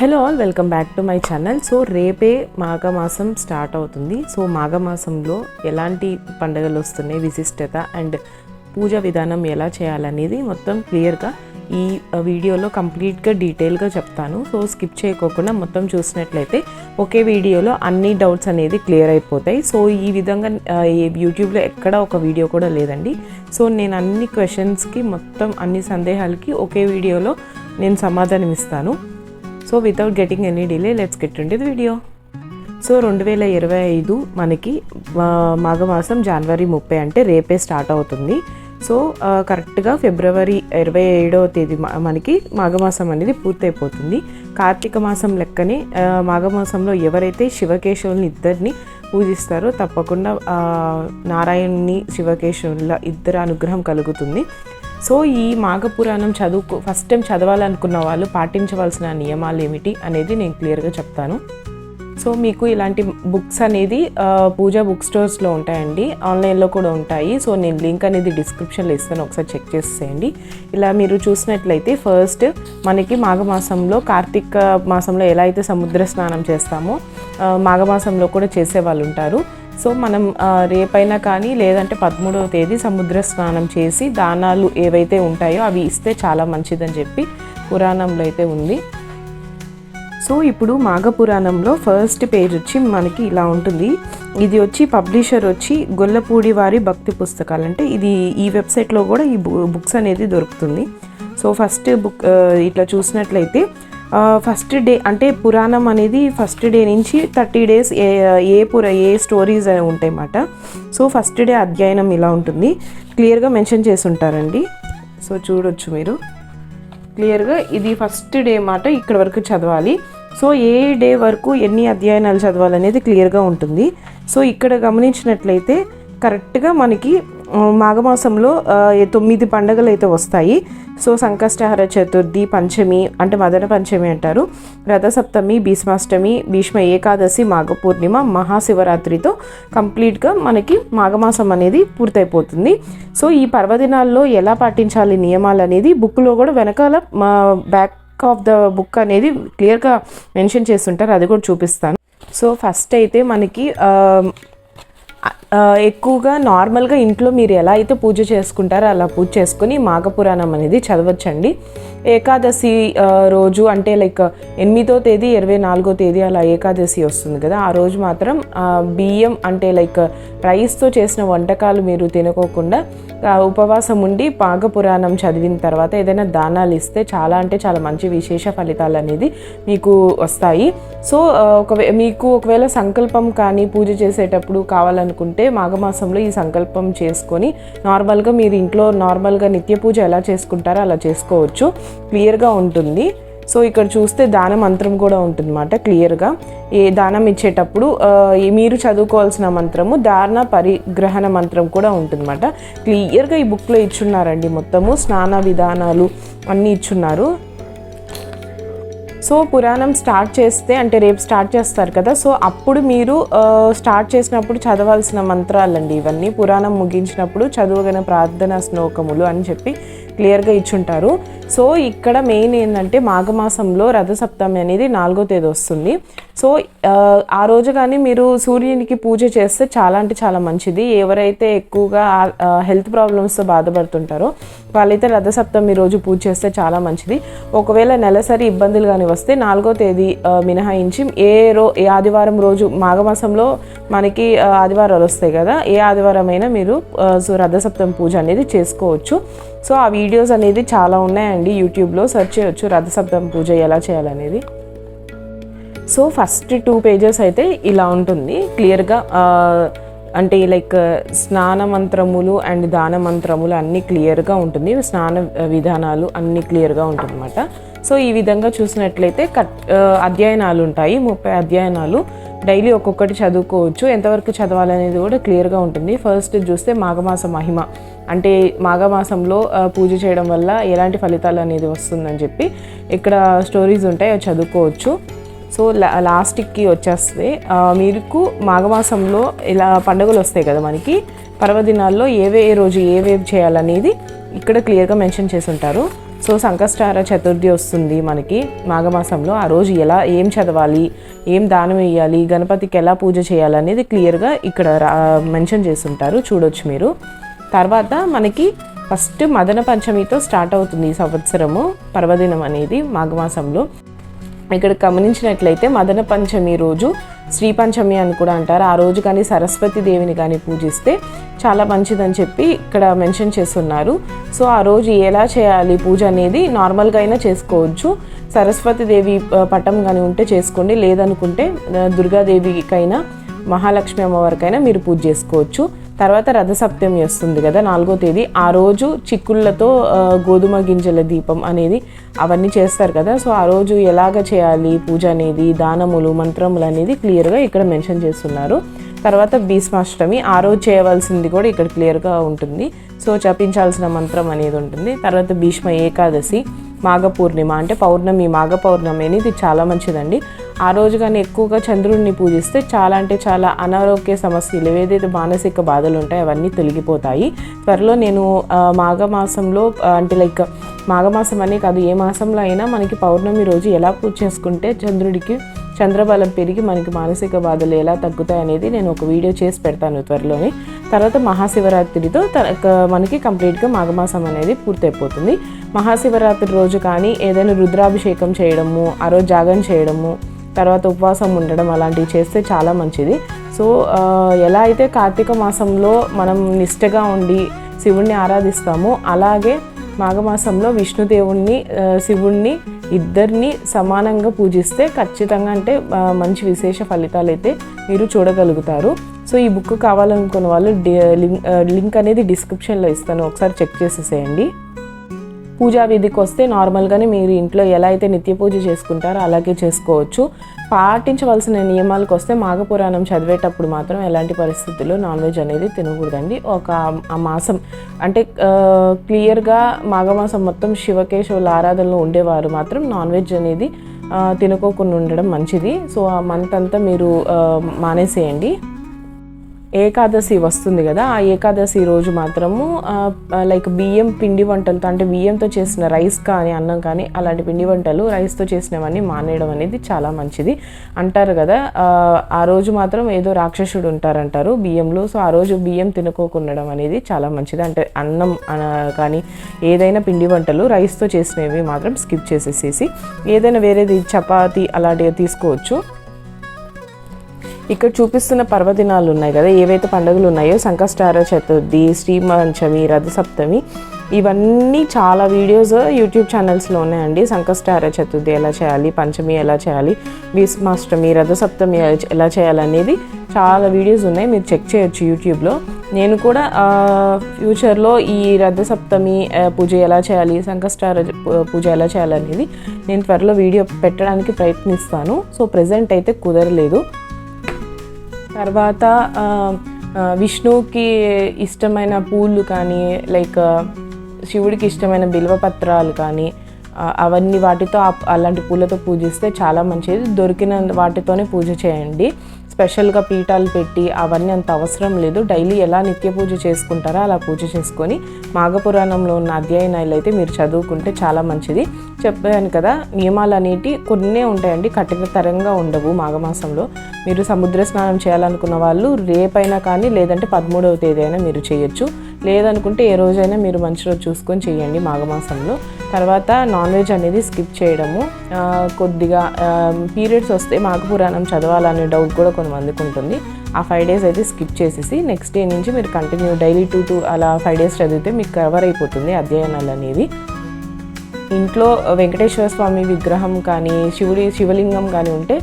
Hello all welcome back to my channel. So రేపే మాఘమాసం start అవుతుంది. సో మాఘమాసంలో ఎలాంటి పండుగలు వస్తున్నాయి విశిష్టత అండ్ పూజ విధానం ఎలా చేయాలనేది మొత్తం క్లియర్గా ఈ వీడియోలో కంప్లీట్గా డీటెయిల్గా చెప్తాను. సో స్కిప్ చేయకోకుండా మొత్తం చూసినట్లయితే ఒకే వీడియోలో అన్ని డౌట్స్ అనేది క్లియర్ అయిపోతాయి. సో ఈ విధంగా ఈ యూట్యూబ్లో ఎక్కడ ఒక వీడియో కూడా లేదండి. సో నేను అన్ని క్వశ్చన్స్కి మొత్తం అన్ని సందేహాలకి ఒకే వీడియోలో నేను సమాధానం ఇస్తాను so without getting any delay let's get the video so రెండు వేల ఇరవై ఐదు మనకి మాఘమాసం జనవరి ముప్పై అంటే రేపే స్టార్ట్ అవుతుంది. సో కరెక్ట్గా ఫిబ్రవరి ఇరవై ఏడవ తేదీ మనకి మాఘమాసం అనేది పూర్తయిపోతుంది. కార్తీక మాసం లెక్కనే మాఘమాసంలో ఎవరైతే శివకేశవుల్ని ఇద్దరిని పూజిస్తారో తప్పకుండా నారాయణ్ని శివకేశవుల ఇద్దరు అనుగ్రహం కలుగుతుంది. సో ఈ మాఘపురాణం చదువుకో ఫస్ట్ టైం చదవాలనుకున్న వాళ్ళు పాటించవలసిన నియమాలు ఏమిటి అనేది నేను క్లియర్గా చెప్తాను. సో మీకు ఇలాంటి బుక్స్ అనేది పూజ పూజా బుక్ స్టోర్స్లో ఉంటాయండి. ఆన్లైన్లో కూడా ఉంటాయి. సో నేను లింక్ అనేది డిస్క్రిప్షన్లో ఇస్తాను. ఒకసారి చెక్ చేసేయండి. ఇలా మీరు చూసినట్లయితే ఫస్ట్ మనకి మాఘమాసంలో కార్తీక మాసంలో ఎలా అయితే సముద్ర స్నానం చేస్తామో మాఘమాసంలో కూడా చేసే వాళ్ళు ఉంటారు. సో మనం రేపైనా కానీ లేదంటే పదమూడవ తేదీ సముద్ర స్నానం చేసి దానాలు ఏవైతే ఉంటాయో అవి ఇస్తే చాలా మంచిదని చెప్పి పురాణంలో అయితే ఉంది. సో ఇప్పుడు మాఘ పురాణంలో ఫస్ట్ పేజ్ వచ్చి మనకి ఇలా ఉంటుంది. ఇది వచ్చి పబ్లిషర్ వచ్చి గొల్లపూడి వారి భక్తి పుస్తకాలు. అంటే ఇది ఈ వెబ్సైట్లో కూడా ఈ బు- బుక్స్ అనేది దొరుకుతుంది. సో ఫస్ట్ బుక్ ఇట్లా చూసినట్లయితే ఫస్ట్ డే అంటే పురాణం అనేది ఫస్ట్ డే నుంచి థర్టీ డేస్ ఏ ఏ పుర ఏ స్టోరీస్ ఉంటాయి అన్నమాట సో ఫస్ట్ డే అధ్యయనం ఇలా ఉంటుంది. క్లియర్గా మెన్షన్ చేసి ఉంటారండి సో చూడొచ్చు మీరు. క్లియర్గా ఇది ఫస్ట్ డే మాట ఇక్కడ వరకు చదవాలి. సో ఏ డే వరకు ఎన్ని అధ్యయనాలు చదవాలనేది క్లియర్గా ఉంటుంది. సో ఇక్కడ గమనించినట్లయితే కరెక్ట్గా మనకి మాఘమాసంలో తొమ్మిది పండుగలు అయితే వస్తాయి. సో సంకష్టహర చతుర్థి పంచమి అంటే మదన పంచమి అంటారు. రథసప్తమి భీష్మాష్టమి భీష్మ ఏకాదశి మాఘ పూర్ణిమ మహాశివరాత్రితో కంప్లీట్గా మనకి మాఘమాసం అనేది పూర్తయిపోతుంది. సో ఈ పర్వదినాల్లో ఎలా పాటించాలి నియమాలు అనేది బుక్లో కూడా వెనకాల మా బ్యాక్ ఆఫ్ ద బుక్ అనేది క్లియర్గా మెన్షన్ చేస్తుంటారు. అది కూడా చూపిస్తాను. సో ఫస్ట్ అయితే మనకి ఎక్కువగా నార్మల్గా ఇంట్లో మీరు ఎలా అయితే పూజ చేసుకుంటారో అలా పూజ చేసుకుని మాఘపురాణం అనేది చదవచ్చండి. ఏకాదశి రోజు అంటే లైక్ ఎనిమిదో తేదీ ఇరవై నాలుగో తేదీ అలా ఏకాదశి వస్తుంది కదా. ఆ రోజు మాత్రం బియ్యం అంటే లైక్ రైస్తో చేసిన వంటకాలు మీరు తినకోకుండా ఉపవాసం ఉండి పాగపురాణం చదివిన తర్వాత ఏదైనా దానాలు ఇస్తే చాలా అంటే చాలా మంచి విశేష ఫలితాలు అనేది మీకు వస్తాయి. సో ఆ, ఒకవే మీకు ఒకవేళ సంకల్పం కానీ పూజ చేసేటప్పుడు కావాలని కావాలనుకుంటే మాఘమాసంలో ఈ సంకల్పం చేసుకొని నార్మల్గా మీరు ఇంట్లో నార్మల్గా నిత్య పూజ ఎలా చేసుకుంటారో అలా చేసుకోవచ్చు. క్లియర్గా ఉంటుంది. సో ఇక్కడ చూస్తే దాన మంత్రం కూడా ఉంటుందన్నమాట క్లియర్గా. ఏ దానం ఇచ్చేటప్పుడు మీరు చదువుకోవాల్సిన మంత్రము దాన పరిగ్రహణ మంత్రం కూడా ఉంటుందన్నమాట. క్లియర్గా ఈ బుక్లో ఇచ్చున్నారండి మొత్తము స్నాన విధానాలు అన్నీ ఇచ్చున్నారు. సో పురాణం స్టార్ట్ చేస్తే అంటే రేపు స్టార్ట్ చేస్తారు కదా సో అప్పుడు మీరు స్టార్ట్ చేసినప్పుడు చదవాల్సిన మంత్రాలండి ఇవన్నీ. పురాణం ముగించినప్పుడు చదువగన ప్రార్థన శ్లోకములు అని చెప్పి క్లియర్గా ఇచ్చుంటారు. సో ఇక్కడ మెయిన్ ఏంటంటే మాఘమాసంలో రథసప్తమి అనేది నాలుగో తేదీ వస్తుంది. సో ఆ, రోజు కానీ మీరు సూర్యునికి పూజ చేస్తే చాలా అంటే చాలా మంచిది. ఎవరైతే ఎక్కువగా హెల్త్ ప్రాబ్లమ్స్తో బాధపడుతుంటారో వాళ్ళైతే రథసప్తమి రోజు పూజ చేస్తే చాలా మంచిది. ఒకవేళ నెలసరి ఇబ్బందులు కానీ వస్తే నాలుగో తేదీ మినహాయించి ఏ రో ఏ ఆదివారం రోజు మాఘమాసంలో మనకి ఆదివారాలు వస్తాయి కదా ఏ ఆదివారం అయినా మీరు సో రథసప్తమి పూజ అనేది చేసుకోవచ్చు. సో ఆ వీడియోస్ అనేది చాలా ఉన్నాయండి. యూట్యూబ్లో సెర్చ్ చేయొచ్చు. రథశబ్దం పూజ ఎలా చేయాలనేది. సో ఫస్ట్ టూ పేజెస్ అయితే ఇలా ఉంటుంది. క్లియర్గా అంటే లైక్ స్నాన మంత్రములు అండ్ దాన మంత్రములు అన్నీ క్లియర్గా ఉంటుంది. స్నాన విధానాలు అన్నీ క్లియర్గా ఉంటుందన్నమాట. సో ఈ విధంగా చూసినట్లయితే కట్ అధ్యయనాలు ఉంటాయి. ముప్పై అధ్యయనాలు డైలీ ఒక్కొక్కటి చదువుకోవచ్చు. ఎంతవరకు చదవాలనేది కూడా క్లియర్గా ఉంటుంది. ఫస్ట్ చూస్తే మాఘమాస మహిమ. అంటే మాఘమాసంలో పూజ చేయడం వల్ల ఎలాంటి ఫలితాలు అనేది వస్తుందని చెప్పి ఇక్కడ స్టోరీస్ ఉంటాయి అవి చదువుకోవచ్చు. సో లా లాస్ట్కి వచ్చేస్తే మీకు మాఘమాసంలో ఇలా పండుగలు వస్తాయి కదా మనకి. పర్వదినాల్లో ఏవే ఏ రోజు ఏవేవి చేయాలనేది ఇక్కడ క్లియర్గా మెన్షన్ చేసి ఉంటారు. సో సంకష్టార చతుర్థి వస్తుంది మనకి మాఘమాసంలో. ఆ రోజు ఎలా ఏం చదవాలి ఏం దానం వేయాలి గణపతికి ఎలా పూజ చేయాలి అనేది క్లియర్గా ఇక్కడ మెన్షన్ చేస్తుంటారు. చూడొచ్చు మీరు. తర్వాత మనకి ఫస్ట్ మదన పంచమితో స్టార్ట్ అవుతుంది ఈ సంవత్సరము పర్వదినం అనేది మాఘమాసంలో. ఇక్కడ గమనించినట్లయితే మదన పంచమి రోజు శ్రీ పంచమి అని కూడా అంటారు. ఆ రోజు కానీ సరస్వతి దేవిని కానీ పూజిస్తే చాలా మంచిదని చెప్పి ఇక్కడ మెన్షన్ చేస్తున్నారు. సో ఆ రోజు ఎలా చేయాలి పూజ అనేది నార్మల్గా అయినా చేసుకోవచ్చు. సరస్వతి దేవి పటం కానీ ఉంటే చేసుకోండి. లేదనుకుంటే దుర్గాదేవికైనా మహాలక్ష్మి అమ్మవారికైనా మీరు పూజ చేసుకోవచ్చు. తర్వాత రథసప్తమి వస్తుంది కదా నాలుగో తేదీ. ఆ రోజు చిక్కుళ్ళతో గోధుమ గింజల దీపం అనేది అవన్నీ చేస్తారు కదా. సో ఆ రోజు ఎలాగ చేయాలి? పూజ అనేది దానములు మంత్రములు అనేది క్లియర్గా ఇక్కడ మెన్షన్ చేస్తున్నారు. తర్వాత భీష్మాష్టమి ఆ రోజు చేయవలసింది కూడా ఇక్కడ క్లియర్గా ఉంటుంది. సో చపించాల్సిన మంత్రం అనేది ఉంటుంది. తర్వాత భీష్మ ఏకాదశి మాఘ పూర్ణిమ అంటే పౌర్ణమి మాఘ పౌర్ణమి అనేది చాలా మంచిదండి. ఆ రోజు కానీ ఎక్కువగా చంద్రుడిని పూజిస్తే చాలా అంటే చాలా అనారోగ్య సమస్యలు ఏదైతే మానసిక బాధలు ఉంటాయో అవన్నీ తొలగిపోతాయి. త్వరలో నేను మాఘమాసంలో అంటే లైక్ మాఘమాసం అనే కాదు ఏ మాసంలో అయినా మనకి పౌర్ణమి రోజు ఎలా పూజ చేసుకుంటే చంద్రుడికి చంద్రబలం పెరిగి మనకి మానసిక బాధలు ఎలా తగ్గుతాయి అనేది నేను ఒక వీడియో చేసి పెడతాను త్వరలోనే. తర్వాత మహాశివరాత్రితో మనకి కంప్లీట్గా మాఘమాసం అనేది పూర్తయిపోతుంది. మహాశివరాత్రి రోజు కానీ ఏదైనా రుద్రాభిషేకం చేయడము ఆ రోజు జాగం చేయడము తర్వాత ఉపవాసం ఉండడం అలాంటివి చేస్తే చాలా మంచిది. సో ఎలా అయితే కార్తీక మాసంలో మనం నిష్టగా ఉండి శివుణ్ణి ఆరాధిస్తామో అలాగే మాఘమాసంలో విష్ణుదేవుణ్ణి శివుణ్ణి ఇద్దరిని సమానంగా పూజిస్తే ఖచ్చితంగా అంటే మంచి విశేష ఫలితాలు అయితే మీరు చూడగలుగుతారు. సో ఈ బుక్ కావాలనుకున్న వాళ్ళు లింక్ లింక్ అనేది డిస్క్రిప్షన్లో ఇస్తాను. ఒకసారి చెక్ చేసేసేయండి. పూజా విధికి వస్తే నార్మల్గానే మీరు ఇంట్లో ఎలా అయితే నిత్య పూజ చేసుకుంటారో అలాగే చేసుకోవచ్చు. పాటించవలసిన నియమాలకు వస్తే మాఘపురాణం చదివేటప్పుడు మాత్రం ఎలాంటి పరిస్థితుల్లో నాన్ వెజ్ అనేది తినకూడదండి. ఒక ఆ మాసం అంటే క్లియర్గా మాఘమాసం మొత్తం శివకేశవుల ఆరాధనలో ఉండేవారు మాత్రం నాన్ వెజ్ అనేది తినుకోకుండా ఉండడం మంచిది. సో ఆ మంత్ అంతా మీరు మానేసేయండి. ఏకాదశి వస్తుంది కదా ఆ ఏకాదశి రోజు మాత్రము లైక్ బియ్యం పిండి వంటలతో అంటే బియ్యంతో చేసిన రైస్ కానీ అన్నం కానీ అలాంటి పిండి వంటలు రైస్తో చేసినవన్నీ మానేయడం అనేది చాలా మంచిది. అంటారు కదా ఆ, రోజు మాత్రం ఏదో రాక్షసుడు ఉంటారంటారు బియ్యంలో సో ఆ రోజు బియ్యం తినుకోకుండడం అనేది చాలా మంచిది. అంటే అన్నం కానీ ఏదైనా పిండి వంటలు రైస్తో చేసినవి మాత్రం స్కిప్ చేసేసేసి ఏదైనా వేరేది చపాతి అలాంటివి తీసుకోవచ్చు. ఇక్కడ చూపిస్తున్న పర్వదినాలు ఉన్నాయి కదా ఏవైతే పండుగలు ఉన్నాయో సంకష్టార చతుర్థి శ్రీమంచమి రథసప్తమి ఇవన్నీ చాలా వీడియోస్ యూట్యూబ్ ఛానల్స్లో ఉన్నాయండి. సంకష్టార చతుర్థి ఎలా చేయాలి పంచమి ఎలా చేయాలి భీష్మాష్టమి రథసప్తమి ఎలా చేయాలి అనేది చాలా వీడియోస్ ఉన్నాయి. మీరు చెక్ చేయొచ్చు యూట్యూబ్లో నేను కూడా ఫ్యూచర్లో ఈ రథసప్తమి పూజ ఎలా చేయాలి సంకష్టార పూజ ఎలా చేయాలి అనేది నేను త్వరలో వీడియో పెట్టడానికి ప్రయత్నిస్తాను. సో ప్రజెంట్ అయితే కుదరలేదు. తర్వాత విష్ణువుకి ఇష్టమైన పూలు కానీ లైక్ శివుడికి ఇష్టమైన బిల్వపత్రాలు కానీ అవన్నీ వాటితో అలాంటి పూలతో పూజిస్తే చాలా మంచిది. దొరికిన వాటితోనే పూజ చేయండి. స్పెషల్గా పీఠాలు పెట్టి అవన్నీ అంత అవసరం లేదు. డైలీ ఎలా నిత్య పూజ చేసుకుంటారో అలా పూజ చేసుకొని మాఘపురాణంలో ఉన్న అధ్యయనాలు అయితే మీరు చదువుకుంటే చాలా మంచిది. చెప్పాను కదా నియమాలు అనేటి కొన్నే ఉంటాయండి. కఠినతరంగా ఉండవు మాఘమాసంలో. మీరు సముద్ర స్నానం చేయాలనుకున్న వాళ్ళు రేపైనా కానీ లేదంటే పదమూడవ తేదీ అయినా మీరు చేయొచ్చు. లేదనుకుంటే ఏ రోజైనా మీరు మంచి రోజు చూసుకొని చేయండి మాఘమాసంలో. తర్వాత నాన్ వెజ్ అనేది స్కిప్ చేయడము. కొద్దిగా పీరియడ్స్ వస్తే మాఘపురాణం చదవాలనే డౌట్ కూడా కొంతమందికి ఉంటుంది. ఆ ఫైవ్ డేస్ అయితే స్కిప్ చేసేసి నెక్స్ట్ డే నుంచి మీరు కంటిన్యూ డైలీ టూ టూ అలా ఫైవ్ డేస్ చదివితే మీకు కవర్ అయిపోతుంది అధ్యయనాలు అనేవి. ఇంట్లో వెంకటేశ్వర స్వామి విగ్రహం కానీ శివుడి శివలింగం కానీ ఉంటే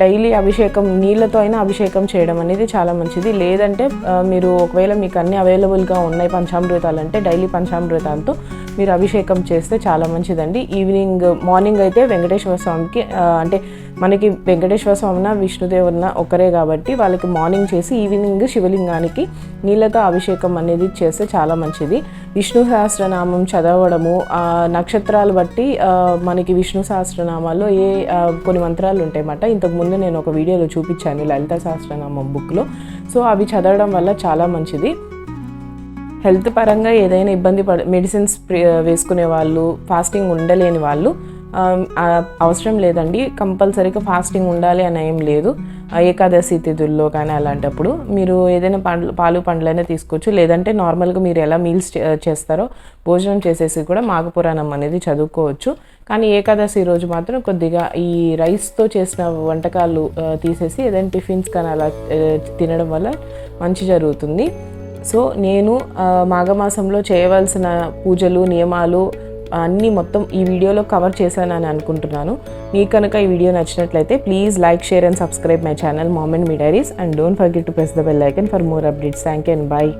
డైలీ అభిషేకం నీళ్ళతో అయినా అభిషేకం చేయడం అనేది చాలా మంచిది. లేదంటే మీరు ఒకవేళ మీకు అన్ని అవైలబుల్గా ఉన్నాయి పంచామృతాలు అంటే డైలీ పంచామృతాలతో మీరు అభిషేకం చేస్తే చాలా మంచిదండి. ఈవినింగ్ మార్నింగ్ అయితే వెంకటేశ్వర స్వామికి అంటే మనకి వెంకటేశ్వర స్వామిన విష్ణుదేవున ఒకరే కాబట్టి వాళ్ళకి మార్నింగ్ చేసి ఈవినింగ్ శివలింగానికి నీళ్ళతో అభిషేకం అనేది చేస్తే చాలా మంచిది. విష్ణు సహస్రనామం చదవడము నక్షత్రాలు బట్టి మనకి విష్ణు సహస్రనామాల్లో ఏ కొన్ని మంత్రాలు ఉంటాయన్నమాట ఇంతకుముందు నేను ఒక వీడియోలో చూపించాను లలిత సహస్రనామం బుక్లో సో అవి చదవడం వల్ల చాలా మంచిది. హెల్త్ పరంగా ఏదైనా ఇబ్బంది పడ మెడిసిన్స్ వేసుకునే వాళ్ళు ఫాస్టింగ్ ఉండలేని వాళ్ళు అవసరం లేదండి. కంపల్సరీగా ఫాస్టింగ్ ఉండాలి అని ఏం లేదు. ఏకాదశి తిథుల్లో కానీ అలాంటప్పుడు మీరు ఏదైనా పండ్లు పాలు పండ్లైనా తీసుకోవచ్చు. లేదంటే నార్మల్గా మీరు ఎలా మీల్స్ చేస్తారో భోజనం చేసేసి కూడా మాఘపురాణం అనేది చదువుకోవచ్చు. కానీ ఏకాదశి రోజు మాత్రం కొద్దిగా ఈ రైస్తో చేసిన వంటకాలు తీసేసి ఏదైనా టిఫిన్స్ కానీ అలా తినడం వల్ల మంచి జరుగుతుంది. సో నేను మాఘమాసంలో చేయవలసిన పూజలు నియమాలు అన్నీ మొత్తం ఈ వీడియోలో కవర్ చేశానని అనుకుంటున్నాను. మీకు కనుక ఈ వీడియో నచ్చినట్లయితే please like share and subscribe my channel moment me diaries and don't forget to press the bell icon for more updates thank you and bye